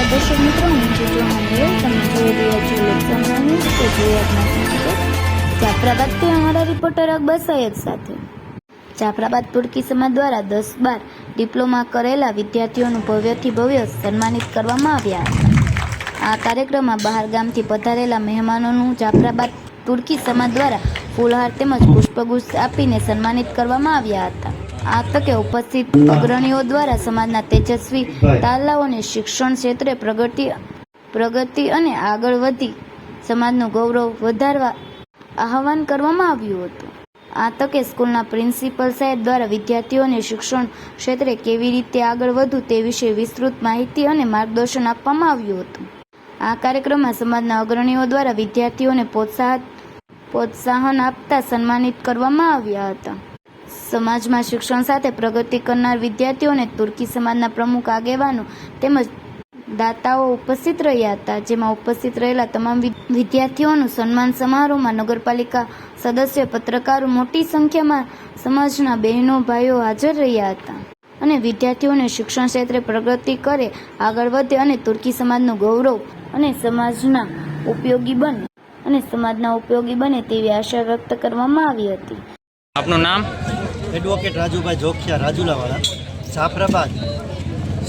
નમસ્કાર દર્શક મિત્રો હું છું જોહાન તમે જોઈ રહ્યા છો લોકસંગ્રામ ન્યૂઝ. તો જોઈએ. જાફરાબાદથી અમારા રિપોર્ટર અકબર સૈયદ સાથે જાફરાબાદ પુડકી સમાજ દ્વારા દસ બાર ડિપ્લોમા કરેલા વિદ્યાર્થીઓનું ભવ્યથી ભવ્ય સન્માનિત કરવામાં આવ્યા હતા આ કાર્યક્રમમાં બહાર ગામથી પધારેલા મહેમાનોનું જાફરાબાદ તુર્કી સમાજ દ્વારા ફૂલહાર તેમજ પુષ્પગુચ્છ આપીને સન્માનિત કરવામાં આવ્યા હતા આ તકે ઉપસ્થિત અગ્રણીઓ દ્વારા સમાજના તેજસ્વી તાલાઓને શિક્ષણ ક્ષેત્રે પ્રગતિ પ્રગતિ અને આગળ વધી સમાજનું ગૌરવ વધારવા આહવાન કરવામાં આવ્યું હતું. આ તકે સ્કૂલના પ્રિન્સિપલ સાહેબ દ્વારા વિદ્યાર્થીઓને શિક્ષણ ક્ષેત્રે કેવી રીતે આગળ વધવું તે વિશે વિસ્તૃત માહિતી અને માર્ગદર્શન આપવામાં આવ્યું હતું. આ કાર્યક્રમમાં સમાજના અગ્રણીઓ દ્વારા વિદ્યાર્થીઓને પ્રોત્સાહન પ્રોત્સાહન આપતા સન્માનિત કરવામાં આવ્યા હતા. સમાજમાં શિક્ષણ સાથે પ્રગતિ કરનાર વિદ્યાર્થીઓને તુર્કી સમાજના પ્રમુખ આગેવાનો તેમજ દાતાઓ ઉપસ્થિત રહ્યા હતા, જેમાં ઉપસ્થિત રહેલા તમામ વિદ્યાર્થીઓનું સન્માન સમારોહમાં નગરપાલિકા સદસ્ય, પત્રકારો મોટી સંખ્યામાં સમાજના બહેનો, ભાઈઓ હાજર રહ્યા હતા અને વિદ્યાર્થીઓને શિક્ષણ ક્ષેત્રે પ્રગતિ કરે, આગળ વધે અને તુર્કી સમાજનું ગૌરવ અને સમાજના ઉપયોગી બને અને સમાજના ઉપયોગી બને તેવી આશા વ્યક્ત કરવામાં આવી હતી. આપનું નામ? એડવોકેટ રાજુભાઈ જોખિયા રાજુલાવાળા, જાફરાબાદ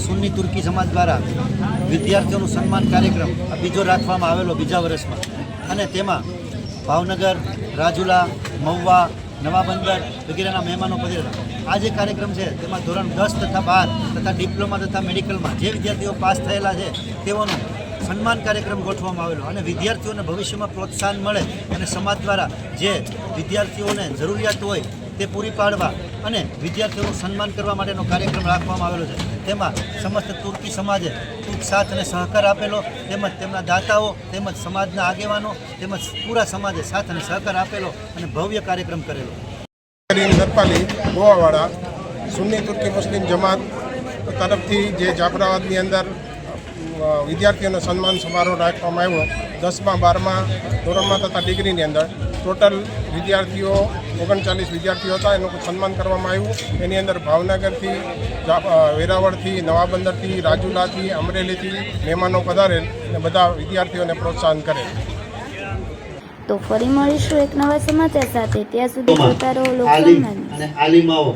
સુન્ની તુર્કી સમાજ દ્વારા વિદ્યાર્થીઓનું સન્માન કાર્યક્રમ આ બીજો રાખવામાં આવેલો બીજા વર્ષમાં. અને તેમાં ભાવનગર, રાજુલા, મહુવા નવાબંદર વગેરેના મહેમાનો પધારેલા આ જે કાર્યક્રમ છે, તેમાં ધોરણ દસ તથા બાર તથા ડિપ્લોમા તથા મેડિકલમાં જે વિદ્યાર્થીઓ પાસ થયેલા છે, તેઓનું સન્માન કાર્યક્રમ ગોઠવવામાં આવેલો. અને વિદ્યાર્થીઓને ભવિષ્યમાં પ્રોત્સાહન મળે અને સમાજ દ્વારા જે વિદ્યાર્થીઓને જરૂરિયાત હોય તે પૂરી પાડવા અને વિદ્યાર્થીઓનું સન્માન કરવા માટેનો કાર્યક્રમ રાખવામાં આવેલો છે. તેમાં સમસ્ત તુર્કી સમાજે ખૂબ સાથ અને સહકાર આપેલો, તેમજ તેમના દાતાઓ, તેમજ સમાજના આગેવાનો, તેમજ પૂરા સમાજે સાથ અને સહકાર આપેલો અને ભવ્ય કાર્યક્રમ કરેલો. નરપાલી, ગોવાવાળા, સુન્ની તુર્કી મુસ્લિમ જમાત તરફથી જે જાફરાબાદની અંદર વિદ્યાર્થીઓનો સન્માન સમારોહ રાખવામાં આવ્યો. દસમા બારમા ધોરણમાં તથા ડિગ્રીની અંદર ટોટલ વિદ્યાર્થીઓ ઓગણચાલીસ વિદ્યાર્થીઓ હતા. એનું સન્માન કરવામાં આવ્યું. એની અંદર ભાવનગરથી વેરાવળથી નવાબંદરથી રાજુલાથી અમરેલીથી મહેમાનો પધારેલ અને બધા વિદ્યાર્થીઓને પ્રોત્સાહન કરેલ તો ફરી મળીશું એક નવા સમાચાર સાથે. ત્યાં સુધી અને આલિમાઓ.